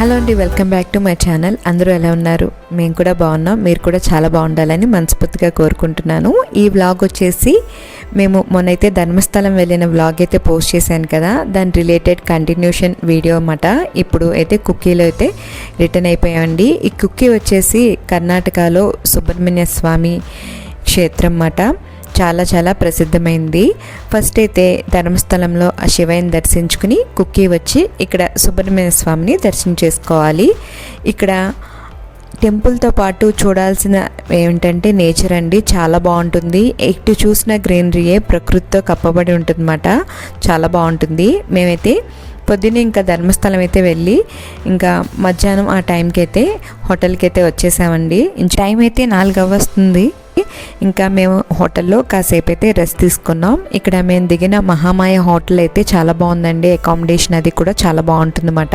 Hello అండి welcome back to my channel. అందరూ ఎలా ఉన్నారు? మేము కూడా బాగున్నాం. మీరు కూడా చాలా బాగుండాలని మనస్ఫూర్తిగా కోరుకుంటున్నాను. ఈ వ్లాగ్ వచ్చేసి మేము మొన్నైతే ధర్మస్థలం వెళ్ళిన వ్లాగ్ అయితే పోస్ట్ చేశాను కదా. దాని రిలేటెడ్ కంటిన్యూషన్ వీడియో అన్నమాట. ఇప్పుడు అయితే కుక్కీలో అయితే రిటర్న్ అయిపోయామండి. ఈ కుక్కీ వచ్చేసి కర్ణాటకలో సుబ్రహ్మణ్య స్వామి క్షేత్రం అన్నమాట. చాలా చాలా ప్రసిద్ధమైంది. ఫస్ట్ అయితే ధర్మస్థలంలో ఆ శివయ్యని దర్శించుకుని కుక్కీ వచ్చి ఇక్కడ సుబ్రహ్మణ్య స్వామిని దర్శనం చేసుకోవాలి. ఇక్కడ టెంపుల్తో పాటు చూడాల్సిన ఏమిటంటే నేచర్ అండి. చాలా బాగుంటుంది. ఎటు చూసిన గ్రీనరీయే ప్రకృతితో కప్పబడి ఉంటుందన్నమాట. చాలా బాగుంటుంది. మేమైతే పొద్దున్నే ఇంకా ధర్మస్థలం అయితే వెళ్ళి ఇంకా మధ్యాహ్నం ఆ టైంకి అయితే హోటల్కి అయితే వచ్చేసామండి టైం అయితే నాలుగు వస్తుంది ఇంకా మేము హోటల్లో కాసేపు అయితే రెస్ట్ తీసుకున్నాం. ఇక్కడ మేము దిగిన మహామాయ హోటల్ అయితే చాలా బాగుందండి. అకామిడేషన్ అది కూడా చాలా బాగుంటుందన్నమాట.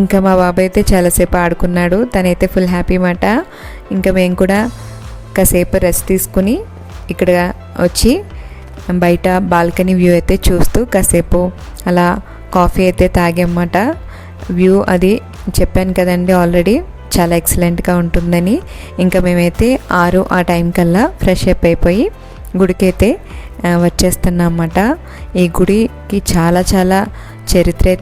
ఇంకా మా బాబాయ్ అయితే చాలాసేపు ఆడుకున్నాడు. తనైతే ఫుల్ హ్యాపీ మాట ఇంకా మేము కూడా కాసేపు రెస్ట్ తీసుకుని ఇక్కడ వచ్చి బయట బాల్కనీ వ్యూ అయితే చూస్తూ కాసేపు అలా కాఫీ అయితే తాగామన్నమాట. వ్యూ అది చెప్పాను కదండి ఆల్రెడీ. చాలా ఎక్సలెంట్గా ఉంటుందని. ఇంకా మేమైతే ఆరు ఆ టైం కల్లా ఫ్రెష్ అప్ అయిపోయి గుడికైతే వచ్చేస్తున్నామన్నమాట. ఈ గుడికి చాలా చాలా చరిత్ర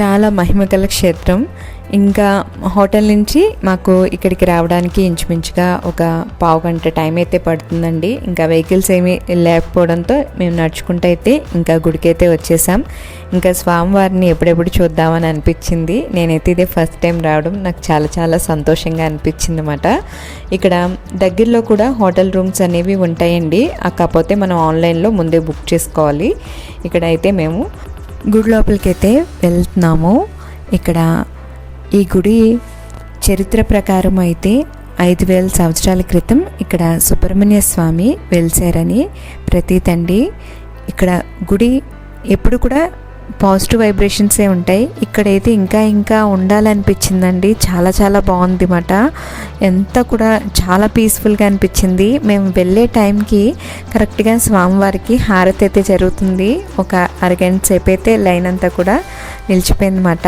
చాలా మహిమగల క్షేత్రం. ఇంకా హోటల్ నుంచి మాకు ఇక్కడికి రావడానికి ఇంచుమించుగా ఒక పావు గంట టైం అయితే పడుతుందండి. ఇంకా వెహికల్స్ ఏమీ లేకపోవడంతో మేము నడుచుకుంటూ అయితే ఇంకా గుడికైతే వచ్చేసాం. ఇంకా స్వామివారిని ఎప్పుడెప్పుడు చూద్దామని అనిపించింది. నేనైతే ఇదే ఫస్ట్ టైం రావడం నాకు చాలా చాలా సంతోషంగా అనిపించింది అనమాట ఇక్కడ దగ్గరలో కూడా హోటల్ రూమ్స్ అనేవి ఉంటాయండి. కాకపోతే మనం ఆన్లైన్లో ముందే బుక్ చేసుకోవాలి. ఇక్కడ అయితే మేము గుడి లోపలికి అయితే వెళ్తున్నాము. ఇక్కడ ఈ గుడి చరిత్ర ప్రకారం అయితే ఐదు వేల సంవత్సరాల క్రితం ఇక్కడ సుబ్రహ్మణ్య స్వామి వెలిసారని ప్రతీతండి. ఇక్కడ గుడి ఎప్పుడు కూడా పాజిటివ్ వైబ్రేషన్సే ఉంటాయి. ఇక్కడైతే ఇంకా ఇంకా ఉండాలనిపించిందండి. చాలా చాలా బాగుంది మాట ఎంత కూడా చాలా పీస్ఫుల్గా అనిపించింది. మేము వెళ్ళే టైంకి కరెక్ట్గా స్వామివారికి హారతి అయితే జరుగుతుంది. ఒక అరగంట సేపు అయితే లైన్ అంతా కూడా నిలిచిపోయిందన్నమాట.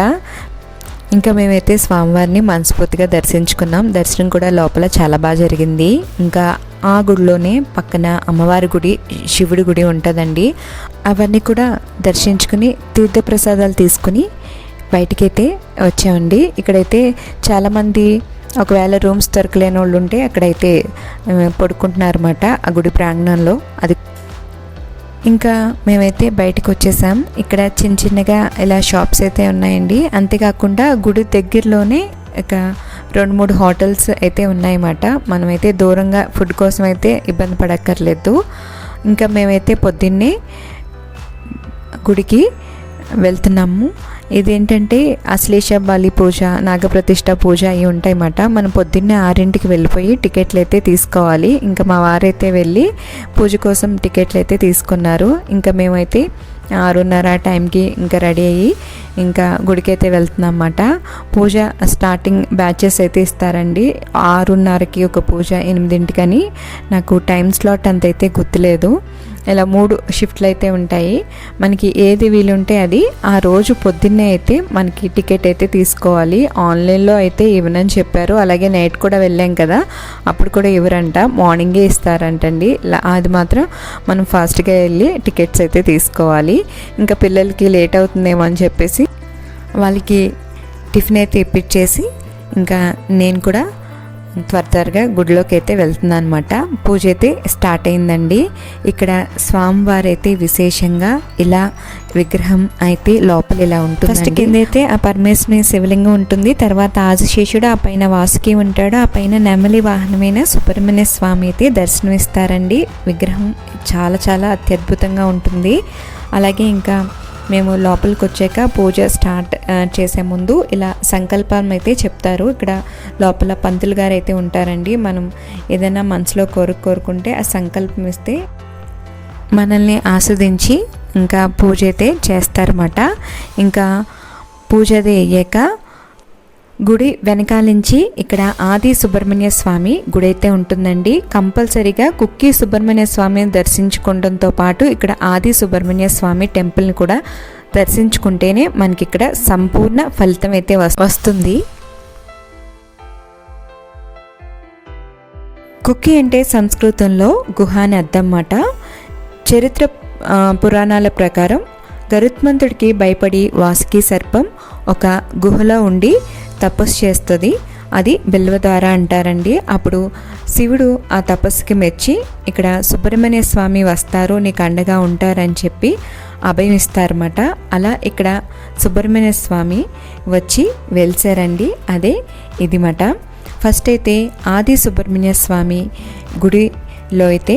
ఇంకా మేమైతే స్వామివారిని మనస్ఫూర్తిగా దర్శించుకున్నాం. దర్శనం కూడా లోపల చాలా బాగా జరిగింది. ఇంకా ఆ గుడిలోనే పక్కన అమ్మవారి గుడి శివుడి గుడి ఉంటుందండి. అవన్నీ కూడా దర్శించుకుని తీర్థప్రసాదాలు తీసుకుని బయటికైతే వచ్చామండి. ఇక్కడైతే చాలామంది ఒకవేళ రూమ్స్ దొరకలేని వాళ్ళు ఉంటే అక్కడైతే పడుకుంటున్నారన్నమాట ఆ గుడి ప్రాంగణంలో. అది ఇంకా మేమైతే బయటకు వచ్చేసాం. ఇక్కడ చిన్న చిన్నగా ఇలా షాప్స్ అయితే ఉన్నాయండి. అంతేకాకుండా గుడి దగ్గరలోనే ఇక రెండు మూడు హోటల్స్ అయితే ఉన్నాయన్నమాట. మనమైతే దూరంగా ఫుడ్ కోసం అయితే ఇబ్బంది పడక్కర్లేదు. ఇంకా మేమైతే పొద్దున్నే గుడికి వెళ్తున్నాము. ఇదేంటంటే అశ్లేష బలి పూజ నాగప్రతిష్ట పూజ అవి ఉంటాయన్నమాట. మనం పొద్దున్నే ఆరింటికి వెళ్ళిపోయి టికెట్లు అయితే తీసుకోవాలి. ఇంకా మా వారైతే వెళ్ళి పూజ కోసం టికెట్లు అయితే తీసుకున్నారు. ఇంకా మేమైతే ఆరున్నర టైంకి ఇంకా రెడీ అయ్యి ఇంకా గుడికైతే వెళ్తున్నాం అన్నమాట. పూజ స్టార్టింగ్ బ్యాచెస్ అయితే ఇస్తారండి. ఆరున్నరకి ఒక పూజ ఎనిమిదింటికని. నాకు టైం స్లాట్ అంత అయితే గుర్తులేదు. ఇలా మూడు షిఫ్ట్లు అయితే ఉంటాయి. మనకి ఏది వీలుంటే అది ఆ రోజు పొద్దున్నే అయితే మనకి టికెట్ అయితే తీసుకోవాలి. ఆన్లైన్లో అయితే ఇవ్వనని చెప్పారు. అలాగే నైట్ కూడా వెళ్ళాం కదా అప్పుడు కూడా ఇవ్వరంట. మార్నింగే ఇస్తారంటండి. అది మాత్రం మనం ఫాస్ట్గా వెళ్ళి టికెట్స్ అయితే తీసుకోవాలి. ఇంకా పిల్లలకి లేట్ అవుతుందేమో అని చెప్పేసి వాళ్ళకి టిఫిన్ అయితే ఇప్పించేసి ఇంకా నేను కూడా త్వర త్వరగా గుడిలోకి అయితే వెళ్తున్నాను అనమాట పూజ అయితే స్టార్ట్ అయిందండి. ఇక్కడ స్వామివారు అయితే విశేషంగా ఇలా విగ్రహం అయితే లోపల ఇలా ఉంటుంది ఫస్ట్ కింద అయితే ఆ పరమేశ్వరి శివలింగం ఉంటుంది. తర్వాత ఆదిశేషుడు ఆ పైన వాసుకి ఉంటాడు. ఆ పైన నెమలి వాహనమైన సుబ్రహ్మణ్య స్వామి అయితే దర్శనమిస్తారండి. విగ్రహం చాలా చాలా అత్యద్భుతంగా ఉంటుంది. అలాగే ఇంకా మేము లోపలికి వచ్చాక పూజ స్టార్ట్ చేసే ముందు ఇలా సంకల్పం అయితే చెప్తారు. ఇక్కడ లోపల పంతులు గారు అయితే ఉంటారండి. మనం ఏదైనా మనసులో కోరిక కోరుకుంటే ఆ సంకల్పం ఇస్తే మనల్ని ఆస్వాదించి ఇంకా పూజ అయితే చేస్తారన్నమాట. ఇంకా పూజ అది అయ్యాక గుడి వెనకాల నుంచి ఇక్కడ ఆది సుబ్రహ్మణ్య స్వామి గుడి అయితే ఉంటుందండి. కంపల్సరీగా కుక్కి సుబ్రహ్మణ్య స్వామిని దర్శించుకోవడంతో పాటు ఇక్కడ ఆది సుబ్రహ్మణ్య స్వామి టెంపుల్ని కూడా దర్శించుకుంటేనే మనకి ఇక్కడ సంపూర్ణ ఫలితం అయితే వస్తుంది. కుక్కి అంటే సంస్కృతంలో గుహ అని అర్థం మాట చరిత్ర పురాణాల ప్రకారం గరుత్మంతుడికి భయపడి వాసుకి సర్పం ఒక గుహలో ఉండి తపస్సు చేస్తుంది. అది బిల్వధార అంటారండి. అప్పుడు శివుడు ఆ తపస్సుకి మెచ్చి ఇక్కడ సుబ్రహ్మణ్య స్వామి వస్తారు నీకు అండగా ఉంటారని చెప్పి అభయం ఇస్తారన్నమాట. అలా ఇక్కడ సుబ్రహ్మణ్య స్వామి వచ్చి వెలిసారండి. అదే ఇది మాట ఫస్ట్ అయితే ఆది సుబ్రహ్మణ్య స్వామి గుడిలో అయితే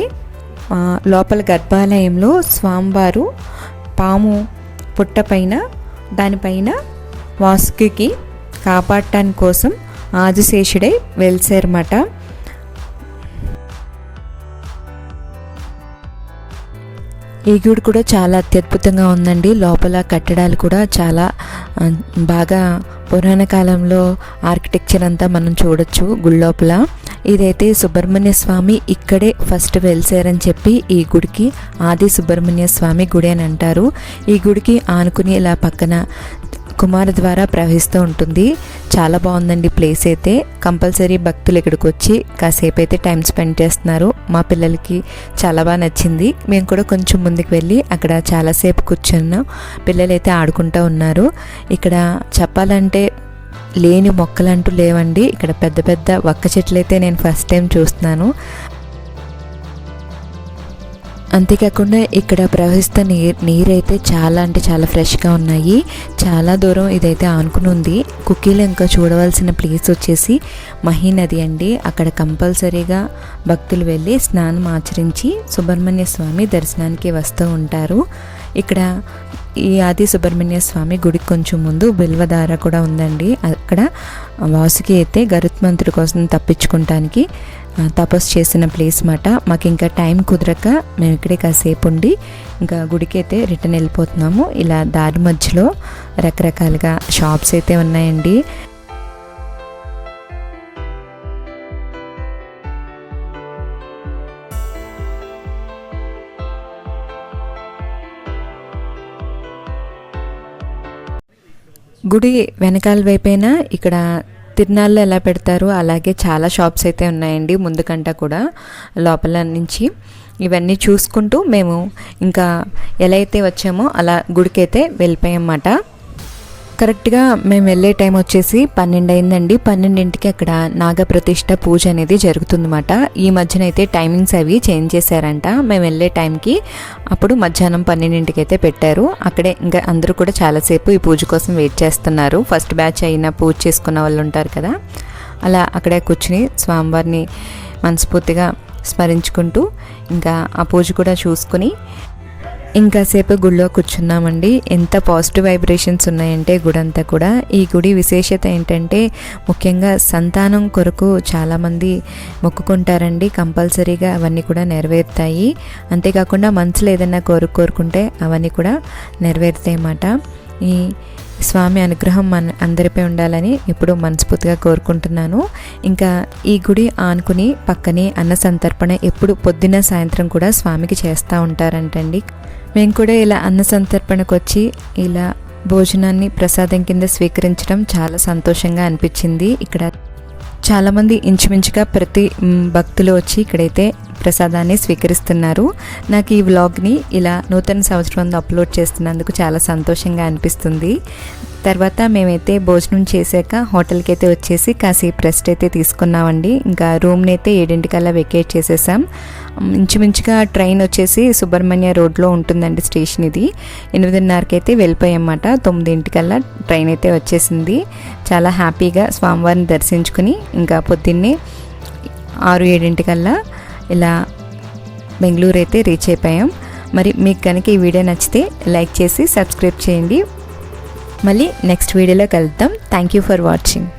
లోపల గర్భాలయంలో స్వామివారు పాము పుట్టపైన దానిపైన వాసుకి కాపాడటానికి కోసం ఆదిశేషుడై వెలిసారన్నమాట ఈ గుడి కూడా చాలా అత్యద్భుతంగా ఉందండి. లోపల కట్టడాలు కూడా చాలా బాగా పురాణ కాలంలో ఆర్కిటెక్చర్ అంతా మనం చూడొచ్చు గుడి లోపల ఇదైతే సుబ్రహ్మణ్య స్వామి ఇక్కడే ఫస్ట్ వెలిసారని చెప్పి ఈ గుడికి ఆది సుబ్రహ్మణ్య స్వామి గుడి అని అంటారు. ఈ గుడికి ఆనుకుని ఇలా పక్కన కుమార్ ద్వారా ప్రవహిస్తూ ఉంటుంది. చాలా బాగుందండి ప్లేస్ అయితే. కంపల్సరీ భక్తులు ఇక్కడికి వచ్చి కాసేపు అయితే టైం స్పెండ్ చేస్తున్నారు. మా పిల్లలకి చాలా బాగా నచ్చింది. మేము కూడా కొంచెం ముందుకు వెళ్ళి అక్కడ చాలాసేపు కూర్చున్నాం. పిల్లలు అయితే ఆడుకుంటూ ఉన్నారు. ఇక్కడ చెప్పాలంటే లేని మొక్కలంటూ లేవండి. ఇక్కడ పెద్ద పెద్ద వక్క చెట్లు అయితే నేను ఫస్ట్ టైం చూస్తున్నాను. అంతేకాకుండా ఇక్కడ ప్రవహిస్తున్న నీరు నీరైతే చాలా అంటే చాలా ఫ్రెష్గా ఉన్నాయి. చాలా దూరం ఇదైతే ఆనుకుని ఉంది. కుక్కీలు ఇంకా చూడవలసిన ప్లేస్ వచ్చేసి మహీనది అండి. అక్కడ కంపల్సరీగా భక్తులు వెళ్ళి స్నానం ఆచరించి సుబ్రహ్మణ్య స్వామి దర్శనానికి వస్తూ ఉంటారు. ఇక్కడ ఈ ఆది సుబ్రహ్మణ్య స్వామి గుడికి కొంచెం ముందు బిల్వధార కూడా ఉందండి. అక్కడ వాసుకి అయితే గరుత్మంతుడి కోసం తప్పించుకుంటానికి తపస్సు చేసిన ప్లేస్ మాట. మాకు ఇంకా టైం కుదరక మేము ఇక్కడే కాసేపు ఉండి ఇంకా గుడికి అయితే రిటర్న్ వెళ్ళిపోతున్నాము. ఇలా దారి మధ్యలో రకరకాలుగా షాప్స్ అయితే ఉన్నాయండి. గుడి వెనకాల వైపైన ఇక్కడ తిరునాళ్ళు ఎలా పెడతారో అలాగే చాలా షాప్స్ అయితే ఉన్నాయండి ముందుకంట కూడా లోపల నుంచి. ఇవన్నీ చూసుకుంటూ మేము ఇంకా ఎలా అయితే వచ్చామో అలా గుడికైతే వెళ్ళిపోయామన్నమాట. కరెక్ట్గా మేము వెళ్ళే టైం వచ్చేసి పన్నెండు అయిందండి పన్నెండింటికి అక్కడ నాగప్రతిష్ట పూజ అనేది జరుగుతుందన్నమాట. ఈ మధ్యన అయితే టైమింగ్స్ అవి చేంజ్ చేశారంట. మేము వెళ్ళే టైంకి అప్పుడు మధ్యాహ్నం పన్నెండింటికి అయితే పెట్టారు. అక్కడే ఇంకా అందరూ కూడా చాలాసేపు ఈ పూజ కోసం వెయిట్ చేస్తున్నారు. ఫస్ట్ బ్యాచ్ అయిన పూజ చేసుకున్న వాళ్ళు ఉంటారు కదా. అలా అక్కడే కూర్చుని స్వామివారిని మనస్ఫూర్తిగా స్మరించుకుంటూ ఇంకా ఆ పూజ కూడా చూసుకుని ఇంకాసేపు గుడిలో కూర్చున్నామండి. ఎంత పాజిటివ్ వైబ్రేషన్స్ ఉన్నాయంటే గుడి అంతా కూడా. ఈ గుడి విశేషత ఏంటంటే ముఖ్యంగా సంతానం కొరకు చాలామంది మొక్కుకుంటారండి. కంపల్సరీగా అవన్నీ కూడా నెరవేరుతాయి. అంతేకాకుండా మనసులో ఏదైనా కోరు కోరుకుంటే అవన్నీ కూడా నెరవేరుతాయి అన్నమాట ఈ స్వామి అనుగ్రహం మన అందరిపై ఉండాలని ఇప్పుడు మనస్ఫూర్తిగా కోరుకుంటున్నాను. ఇంకా ఈ గుడి ఆనుకుని పక్కనే అన్న సంతర్పణ ఎప్పుడు పొద్దున్న సాయంత్రం కూడా స్వామికి చేస్తూ ఉంటారంటండి. మేము కూడా ఇలా అన్న సంతర్పణకు వచ్చి ఇలా భోజనాన్ని ప్రసాదం కింద స్వీకరించడం చాలా సంతోషంగా అనిపించింది. ఇక్కడ చాలామంది ఇంచుమించుగా ప్రతి భక్తులు వచ్చి ఇక్కడైతే ప్రసాదాన్ని స్వీకరిస్తున్నారు. నాకు ఈ వ్లాగ్ని ఇలా నూతన సంవత్సరం అప్లోడ్ చేస్తున్నందుకు చాలా సంతోషంగా అనిపిస్తుంది. తర్వాత మేమైతే భోజనం చేశాక హోటల్కి అయితే వచ్చేసి కాసేపు రెస్ట్ అయితే తీసుకున్నామండి. ఇంకా రూమ్ని అయితే ఏడింటికల్లా వెకేట్ చేసేసాం. ఇంచుమించుగా ట్రైన్ వచ్చేసి సుబ్రహ్మణ్య రోడ్లో ఉంటుందండి స్టేషన్ ఇది. ఎనిమిదిన్నరకి అయితే వెళ్ళిపోయామన్నమాట. తొమ్మిదింటికల్లా ట్రైన్ అయితే వచ్చేసింది. చాలా హ్యాపీగా స్వామివారిని దర్శించుకుని ఇంకా పొద్దున్నే ఆరు ఏడింటికల్లా ఇలా బెంగళూరు అయితే రీచ్ అయిపోయాం. మరి మీకు కనుక ఈ వీడియో నచ్చితే లైక్ చేసి సబ్స్క్రైబ్ చేయండి. మళ్ళీ నెక్స్ట్ వీడియోలో కలుద్దాం. Thank you for watching